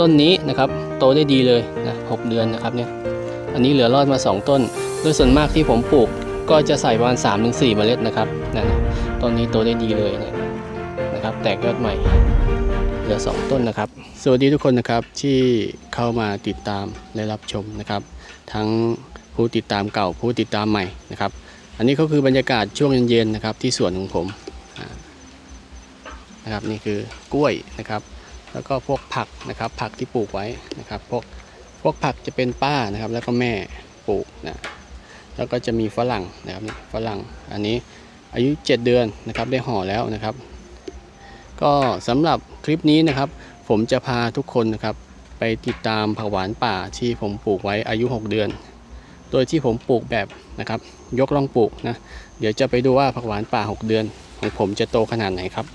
ต้นนี้นะครับโตได้ดีเลยนะหกเดือนนะครับเนี่ยอันนี้เหลือรอดมา 2 ต้น โดยส่วนมากที่ผมปลูกก็จะใส่ประมาณ3-4ถึง4เมล็ดนะครับนะต้นนี้โตได้ดีเลยเนี่ยนะครับ แตกยอดใหม่ เหลือ 2 ต้นนะครับ สวัสดีทุกคนนะครับที่เข้ามาติดตามและรับชมนะครับ ทั้งผู้ติดตามเก่าผู้ติดตามใหม่นะครับ อันนี้ก็คือบรรยากาศช่วงเย็นๆนะครับที่สวนของผมนะครับนี่คือกล้วยนะครับ แล้วก็พวกผักนะครับผักที่ปลูกไว้นะครับพวกพวกผักจะเป็นป้านะครับ แล้วก็แม่ปลูกนะแล้วก็จะมีฝรั่งนะครับฝรั่งอันนี้อายุ 7 เดือนนะครับได้ห่อแล้วนะครับ ก็สำหรับคลิปนี้นะครับ ผมจะพาทุกคนนะครับ ไปติดตามผักหวานป่าที่ผมปลูกไว้อายุ 6 เดือน โดยที่ผมปลูกแบบนะครับ ยกล่องปลูกนะเดี๋ยวจะไปดูว่าผักหวานป่า 6 เดือน ของผมจะโตขนาดไหนครับ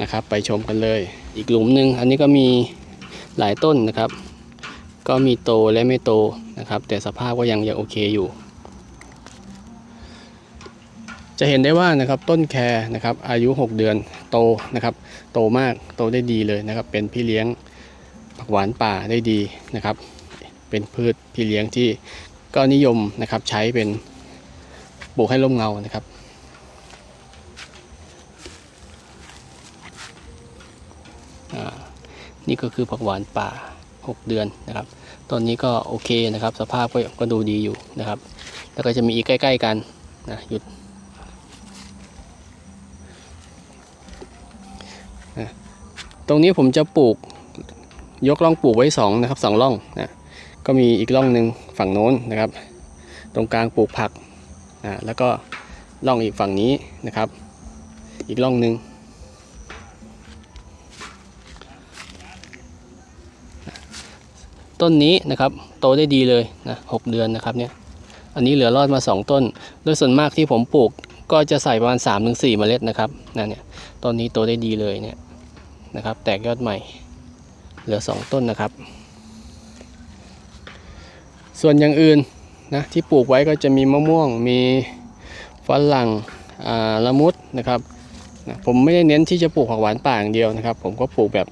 นะครับ ไปชมกันเลย อีกหลุมหนึ่งอันนี้ก็มีหลายต้นนะครับ ก็มีโตและไม่โตนะครับ แต่สภาพก็ยังยังโอเคอยู่ จะเห็นได้ว่านะครับต้นแคร์นะครับอายุ 6 เดือนโตนะครับ โตมากโตได้ดีเลยนะครับ เป็นพี่เลี้ยงผักหวานป่าได้ดีนะครับ เป็นพืชพี่เลี้ยงที่ก็นิยมนะครับใช้เป็นปลูกให้ร่มเงานะครับ อ่า นี่ก็คือผักหวานป่า 6 เดือนนะครับต้นนี้ก็โอเคนะครับ สภาพก็ก็ดูดีอยู่นะครับ แล้วก็จะมีอีกใกล้ ๆ กันนะหยุดตรงนี้ผมจะปลูกยกร่องปลูกไว้สองนะครับสองร่องนะก็มีอีกร่องหนึ่งฝั่งโน้นนะครับ ตรงกลางปลูกผักนะแล้วก็ร่องอีกฝั่งนี้นะครับ อีกร่องหนึ่ง ต้นนี้นะครับโตได้ดีเลยนะหกเดือนนะครับเนี่ยอันนี้เหลือรอดมา 2 ต้น โดยส่วนมากที่ผมปลูกก็จะใส่ประมาณ3-4ถึง4เมล็ดนะครับนั่นเนี่ยต้นนี้โตได้ดีเลยเนี่ยนะครับ แตกยอดใหม่ เหลือ 2 ต้นนะครับ ส่วนอย่างอื่นนะที่ปลูกไว้ก็จะมีมะม่วงมีฝรั่งละมุดนะครับนะผมไม่ได้เน้นที่จะปลูกผักหวานป่าอย่างเดียวนะครับ ผมก็ปลูกแบบ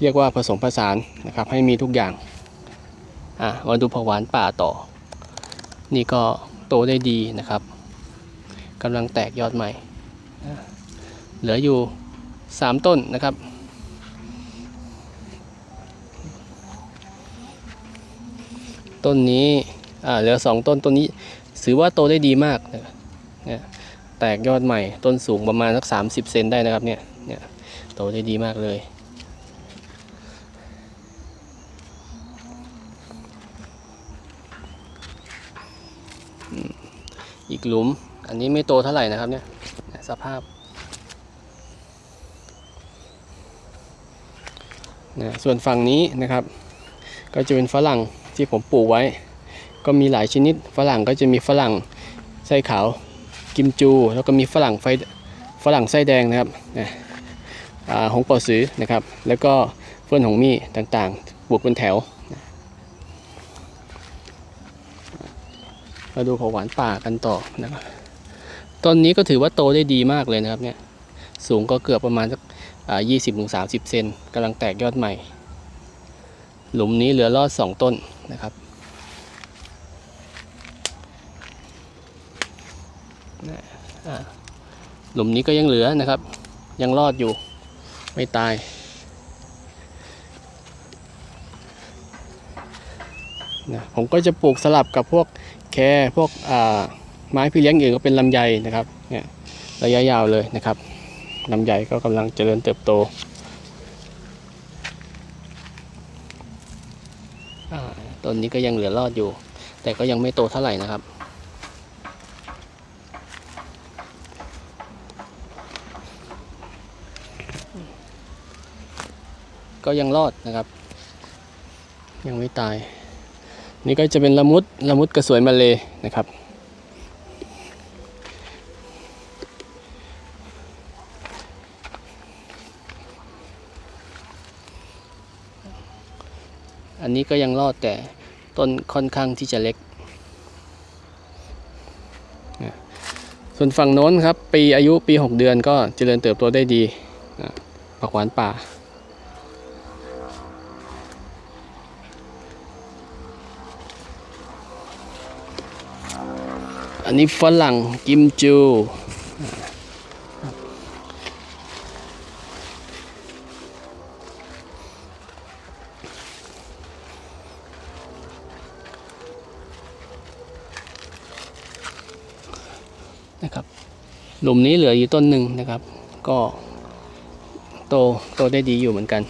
เรียกว่าผสมผสานนะครับ ให้มีทุกอย่าง อะมาดูผักหวานป่าต่อ นี่ก็โตได้ดีนะครับกำลังแตกยอดใหม่ เหลืออยู่ 3 ต้นนะครับ ต้นนี้อ่าเหลือ 2 ต้นต้นนี้ถือว่าโตได้ดีมากนะแตกยอดใหม่ต้นสูงประมาณสัก30 เซนได้นะครับเนี่ยเนี่ยโตได้ดีมากเลย กหลุม อันนี้ไม่โตเท่าไหร่นะครับเนี่ยสภาพนะส่วนฝั่งนี้นะครับ ก็จะเป็นฝรั่งที่ผมปลูกไว้ ก็มีหลายชนิดฝรั่งก็จะมีฝรั่งไส้ขาวกิมจู แล้วก็มีฝรั่งไฟฝรั่งไส้แดงนะครับนะอ่าหงป่าสือนะครับ แล้วก็เฟื่อนหงมี่ต่างๆปลูกเป็นแถว มาดูผักหวานป่ากันต่อนะครับต้นนี้ก็ถือว่าโตได้ดีมากเลยนะครับเนี่ยสูงก็เกือบประมาณสักยี่สิบถึงสาสิบเซนกำลังแตกยอดใหม่ หลุมนี้เหลือรอดสองต้นนะครับหลุมนี้ก็ยังเหลือนะครับ ยังรอดอยู่ไม่ตาย นะผมก็จะปลูกสลับกับพวกแครพวกไม้พี่เลี้ยงอื่นก็เป็นลำไยนะครับเนี่ยระยะยาวเลยนะครับลำไยก็กำลังเจริญเติบโตต้นนี้ก็ยังเหลือรอดอยู่ แต่ก็ยังไม่โตเท่าไหร่นะครับก็ยังรอดนะครับ ยังไม่ตาย นี่ก็จะเป็นละมุดละมุดกระสวยมาเลยนะครับ อันนี้ก็ยังรอดแต่ต้นค่อนข้างที่จะเล็ก ส่วนฝั่งโน้นครับ ปีอายุปี 6 เดือนก็เจริญเติบโตได้ดีผักหวานป่า อันนี้ฝรั่งกิมจู นะครับ หลุมนี้เหลืออยู่ต้นหนึ่งนะครับ ก็โตโตได้ดีอยู่เหมือนกัน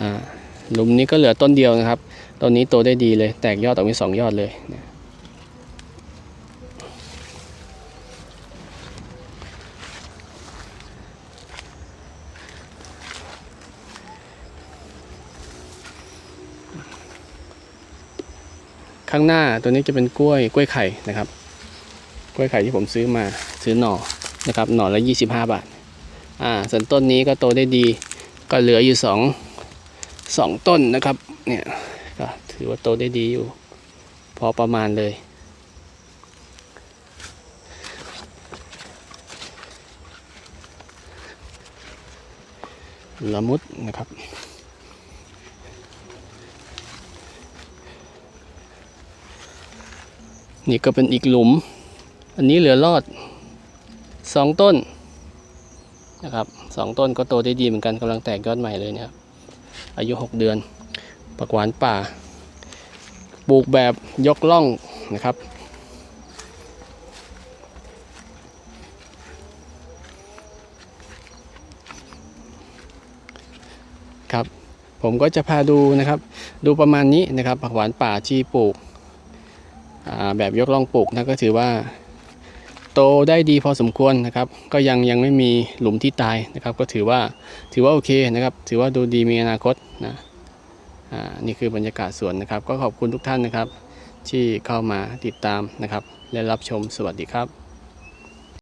อ่า หลุมนี้ก็เหลือต้นเดียวนะครับ ต้นนี้โตได้ดีเลย แตกยอดออกมีสองยอดเลยนะข้างหน้าตัวนี้จะเป็นกล้วยกล้วยไข่นะครับ กล้วยไข่ที่ผมซื้อมาซื้อหน่อนะครับหน่อละ 25 บาทอ่าส่วนต้นนี้ก็โตได้ดีก็เหลืออยู่สอง สองต้นนะครับ เนี่ยก็ถือว่าโตได้ดีอยู่ พอประมาณเลย ละมุดนะครับนี่ก็เป็นอีกหลุม อันนี้เหลือรอดสองต้นนะครับสองต้นก็โตได้ดีเหมือนกันกำลังแตกยอดใหม่เลยนะครับ อายุ 6 เดือนปักหวานป่า ปลูกแบบยกล่องนะครับ ครับ ผมก็จะพาดูนะครับ ดูประมาณนี้นะครับผักหวานป่าที่ปลูกแบบยกล่องปลูกนะก็ถือว่า โตได้ดีพอสมควรนะครับ ก็ยังยังไม่มีหลุมที่ตายนะครับ ก็ถือว่าถือว่าโอเคนะครับ ถือว่าดูดีมีอนาคตนะอ่านี่คือบรรยากาศสวนนะครับ ก็ขอบคุณทุกท่านนะครับ ที่เข้ามาติดตามนะครับ และรับชมสวัสดีครับ